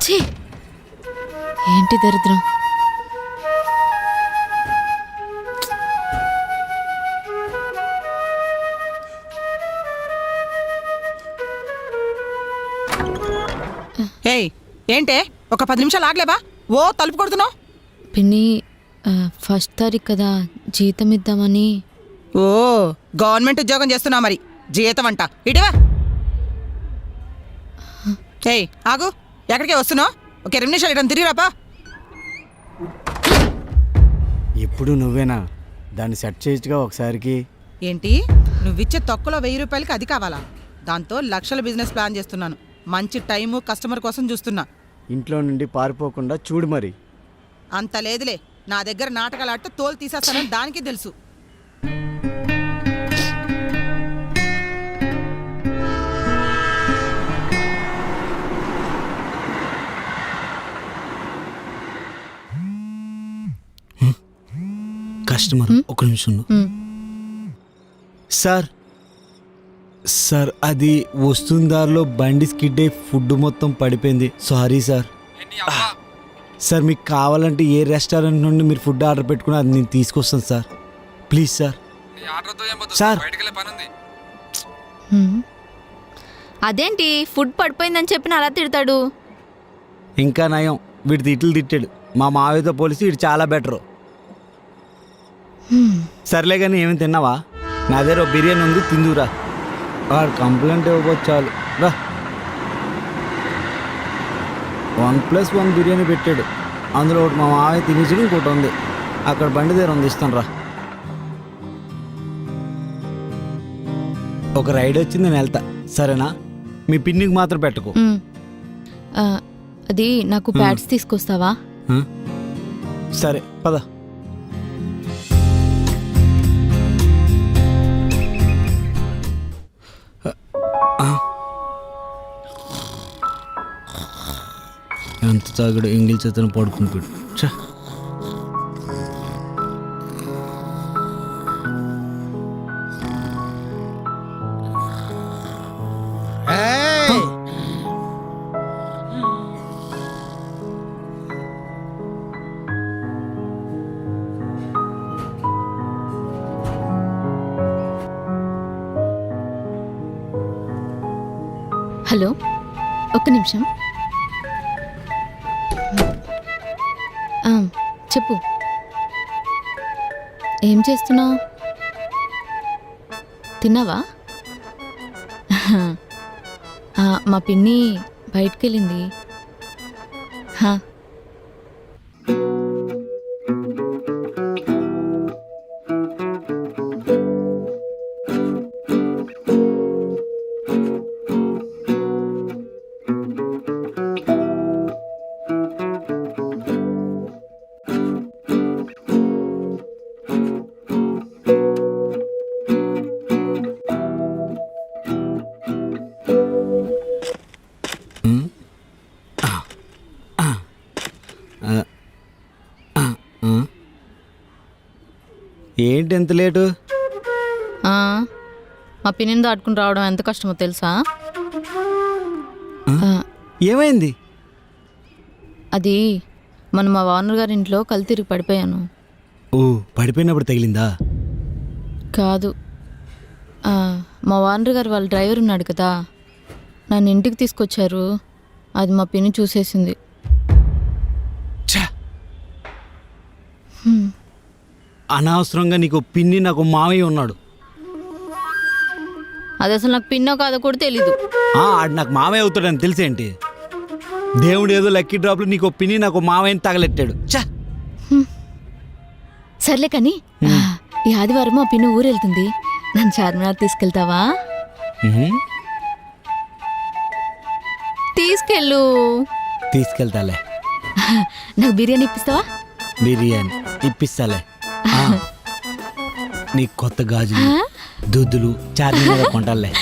ఛీ! ఏంటి దరిద్రం? ఏయ్ ఏంటే? ఒక పది నిమిషాలు ఆగలేవా? ఓ తలుపు కొడుతున్నావు? పిన్ని ఆ, ఫస్ట్ తారీఖు కదా జీతం ఇద్దామని. ఓ గవర్నమెంట్ ఉద్యోగం చేస్తున్నావు మరి. జీతం అంట. ఇటువా ఏయ్ ఆగు. ఎక్కడికి వస్తున్నావు? ఒక ఇరవై నిమిషాలు ఇటం తిరిగి రాపా. ఎప్పుడు నువ్వేనా? దాన్ని సెట్ చేయొచ్చుగా ఒకసారికి. ఏంటి? నువ్విచ్చే తొక్కలో వెయ్యి రూపాయలకి అది కావాలా? దాంతో లక్షల బిజినెస్ ప్లాన్ చేస్తున్నాను. మంచి టైము కస్టమర్ కోసం చూస్తున్నా. ఇంట్లో నుండి పారిపోకుండా చూడు మరి. అంత లేదులే. నా దగ్గర నాటకాలు ఆడితే తోలు తీసేస్తానని దానికి తెలుసు. కస్టమర్ ఒక నిమిషం సార్ సార్ అది వస్తున్న దారిలో బండి స్కిడ్ అయి ఫుడ్ మొత్తం పడిపోయింది. Sorry sir. సార్ మీకు కావాలంటే ఏ రెస్టారెంట్ నుండి మీరు ఫుడ్ ఆర్డర్ పెట్టుకుని అది నేను తీసుకొస్తాను సార్. Please sir. సార్. అదేంటి? ఫుడ్ పడిపోయిందని చెప్పిన అలా తిడతాడు. ఇంకా నయం. వీడు తిట్లు తిట్టాడు. మా మావయ్యతో పోలిసి వీడు చాలా బెటరు. సర్లే కానీ ఏమి తిన్నావా? నా దగ్గర బిర్యానీ ఉంది తిందురా వాడు కంప్లైంట్ ఇవ్వకపోతే చాలు. రా. వన్ ప్లస్ వన్ బిర్యానీ పెట్టాడు. అందులో ఒకటి మా మావయ్య తినేసాడు ఇంకోటి ఉంది. అక్కడ బండి దగ్గర ఉంది ఇస్తాను రా. ఒక రైడ్ వచ్చింది నేను వెళ్తా. సరేనా? మీ పిన్నికి మాత్రం పెట్టుకో. అది నాకు ప్యాడ్స్ తీసుకొస్తావా? సరే పద. ఎంత తాగడు ఎంగిల్ చేతను పడుకుంటాడు ఛ. హలో ఒక్క నిమిషం. చెప్పు. ఏం చేస్తున్నావు? తిన్నావా? మా పిన్ని బయటికి వెళ్ళింది ఏంటి ఎంత లేటు? మా పిన్నిని దాటుకుని రావడం ఎంత కష్టమో తెలుసా? ఏమైంది? అది మన మా వానర్ గారి ఇంట్లో కళ్ళు తిరిగి పడిపోయాను. ఓ పడిపోయినప్పుడు తగిలిందా? కాదు. మా వానర్ గారు వాళ్ళ డ్రైవర్ ఉన్నాడు కదా. నన్ను ఇంటికి తీసుకొచ్చారు. అది మా పిన్ని చూసేసింది. అనవసరంగా నీకు పిన్ని నాకు మామయ్య ఉన్నాడు. అది అసలు నాకు పిన్నో కాదో కూడా తెలీదు. ఆ, ఆడు నాకు మామయ్య అవుతాడని తెలిసేంటి దేవుడు ఏదో లక్కీ డ్రాప్లో నీకు పిన్ని నాకు మామయ్యని తగలెట్టాడు. ఛ! సర్లే కానీ ఈ ఆదివారం మా పిన్ని ఊరు వెళ్తుంది నన్ను చార్మినార్ తీసుకెళ్తావా? ఉహు. తీసుకెళ్ళు. తీసుకెళ్తాలే. నాకు బిర్యానీ ఇప్పిస్తావా? బిర్యానీ. ఇప్పిస్తాలే. ఆ. నీకు కొత్త గాజులు దుద్దులు చార్మినార్ కొంటాలే